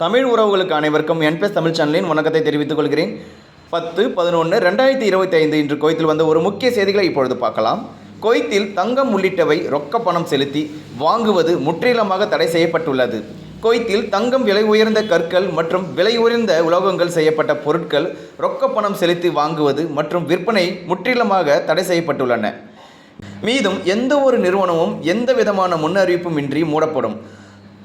தமிழ் உறவுகளுக்கு அனைவருக்கும் என்பிஎஸ் தமிழ் சேனலின் வணக்கத்தை தெரிவித்துக் கொள்கிறேன். பத்து பதினொன்று ரெண்டாயிரத்தி இருபத்தி ஐந்து இன்று கோயத்தில் வந்த ஒரு முக்கிய செய்திகளை இப்பொழுது பார்க்கலாம். குவைத்தில் தங்கம் உள்ளிட்டவை ரொக்க பணம் செலுத்தி வாங்குவது முற்றிலுமாக தடை செய்யப்பட்டுள்ளது. குவைத்தில் தங்கம் விலை உயர்ந்த கற்கள் மற்றும் விலை உயர்ந்த உலோகங்கள் செய்யப்பட்ட பொருட்கள் ரொக்க பணம் செலுத்தி வாங்குவது மற்றும் விற்பனை முற்றிலுமாக தடை செய்யப்பட்டுள்ளன. மீதும் எந்த ஒரு நிறுவனமும் எந்த விதமான முன்னறிவிப்பும் இன்றி மூடப்படும்.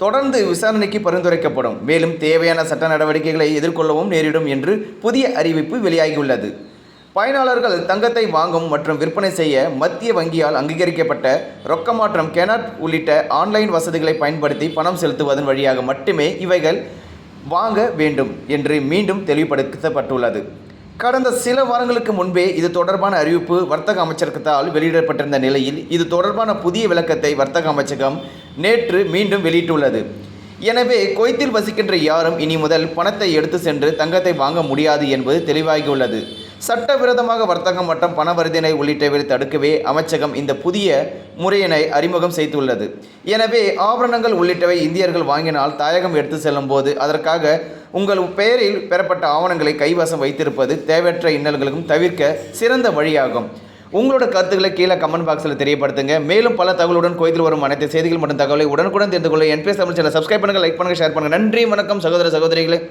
தொடர்ந்து விசாரணைக்கு பரிந்துரைக்கப்படும். மேலும் தேவையான சட்ட நடவடிக்கைகளை எதிர்கொள்ளவும் நேரிடும் என்று புதிய அறிவிப்பு வெளியாகியுள்ளது. பயனாளர்கள் தங்கத்தை வாங்கும் மற்றும் விற்பனை செய்ய மத்திய வங்கியால் அங்கீகரிக்கப்பட்ட ரொக்க மாற்றம் கெனாட் உள்ளிட்ட ஆன்லைன் வசதிகளை பயன்படுத்தி பணம் செலுத்துவதன் வழியாக மட்டுமே இவைகள் வாங்க வேண்டும் என்று மீண்டும் தெளிவுபடுத்தப்பட்டுள்ளது. கடந்த சில வாரங்களுக்கு முன்பே இது தொடர்பான அறிவிப்பு வர்த்தக அமைச்சகத்தால் வெளியிடப்பட்டிருந்த நிலையில் இது தொடர்பான புதிய விளக்கத்தை வர்த்தக அமைச்சகம் நேற்று மீண்டும் வெளியிட்டுள்ளது. எனவே குவைத்தில் வசிக்கின்ற யாரும் இனி முதல் பணத்தை எடுத்து சென்று தங்கத்தை வாங்க முடியாது என்பது தெளிவாகியுள்ளது. சட்டவிரோதமாக வர்த்தகம் மற்றும் பணவர்த்தனை உள்ளிட்டவை தடுக்கவே அமைச்சகம் இந்த புதிய முறையினை அறிமுகம் செய்துள்ளது. எனவே ஆபரணங்கள் உள்ளிட்டவை இந்தியர்கள் வாங்கினால் தாயகம் எடுத்து செல்லும் போது அதற்காக உங்கள் பெயரில் பெறப்பட்ட ஆவணங்களை கைவசம் வைத்திருப்பது தேவையற்ற இன்னல்களுக்கும் தவிர்க்க சிறந்த வழியாகும். உங்களோட கருத்துக்களை கீழே கமெண்ட் பாக்ஸில் தெரியப்படுத்துங்க. மேலும் பல தகவலுடன் கோயில் வரும் அனைத்து செய்திகள் மற்றும் தகவலை உடனுக்குடன் தெரிந்து கொள்ள என்பிஎஸ் தமிழ் சேனல் சப்ஸ்கிரைப் பண்ணுங்கள் லைக் பண்ணுங்கள் ஷேர் பண்ணுங்கள் நன்றி வணக்கம் சகோதர சகோதரிகளே.